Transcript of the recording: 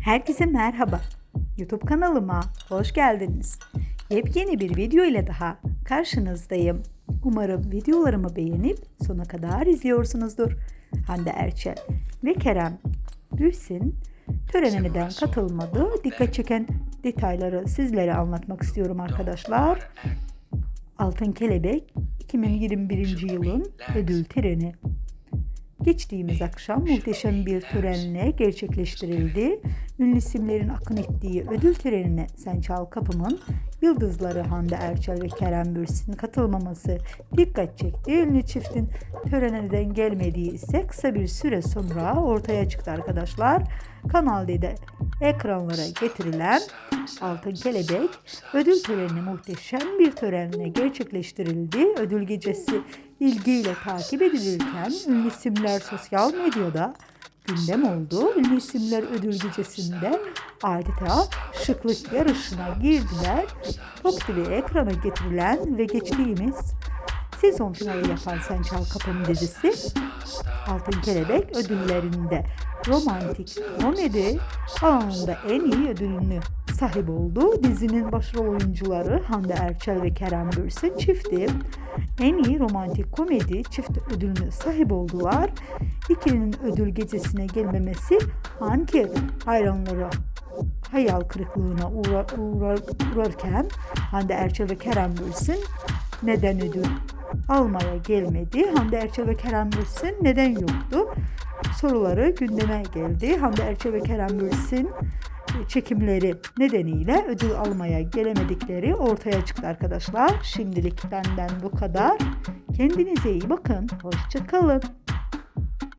Herkese merhaba. YouTube kanalıma hoş geldiniz. Yepyeni bir video ile daha karşınızdayım. Umarım videolarımı beğenip sona kadar izliyorsunuzdur. Hande Erçel ve Kerem Bürsin törene neden katılmadı? Dikkat çeken detayları sizlere anlatmak istiyorum arkadaşlar. Altın Kelebek 2021 yılın ödül töreni Geçtiğimiz akşam muhteşem bir törenle gerçekleştirildi. Ünlü isimlerin akın ettiği ödül törenine Sen Çal Kapım'ın yıldızları Hande Erçel ve Kerem Bürsin katılmaması dikkat çekti. Ünlü çiftin törene neden gelmediği ise kısa bir süre sonra ortaya çıktı arkadaşlar. Kanal D'de ekranlara getirilen Altın Kelebek ödül töreni muhteşem bir törenle gerçekleştirildi. Ödül gecesi ilgiyle takip edilirken ünlü isimler sosyal medyada gündem oldu. Ünlü isimler ödül gecesinde adeta şıklık yarışına girdiler. Top TV ekrana getirilen ve geçtiğimiz sezon finali yapan Sen Çal Kapım dizisi Altın Kelebek ödüllerinde romantik komedi alanında en iyi ödülünü sahip oldu. Dizinin başrol oyuncuları Hande Erçel ve Kerem Bürsin çifti en iyi romantik komedi çift ödülünü sahip oldular. İkilinin ödül gecesine gelmemesi anket hayranları hayal kırıklığına uğra, uğra, uğrarken Hande Erçel ve Kerem Bürsin neden ödül almaya gelmedi? Hande Erçel ve Kerem Bürsin neden yoktu? Soruları gündeme geldi. Hande Erçel ve Kerem Bürsin çekimleri nedeniyle ödül almaya gelemedikleri ortaya çıktı arkadaşlar. Şimdilik benden bu kadar. Kendinize iyi bakın. Hoşçakalın.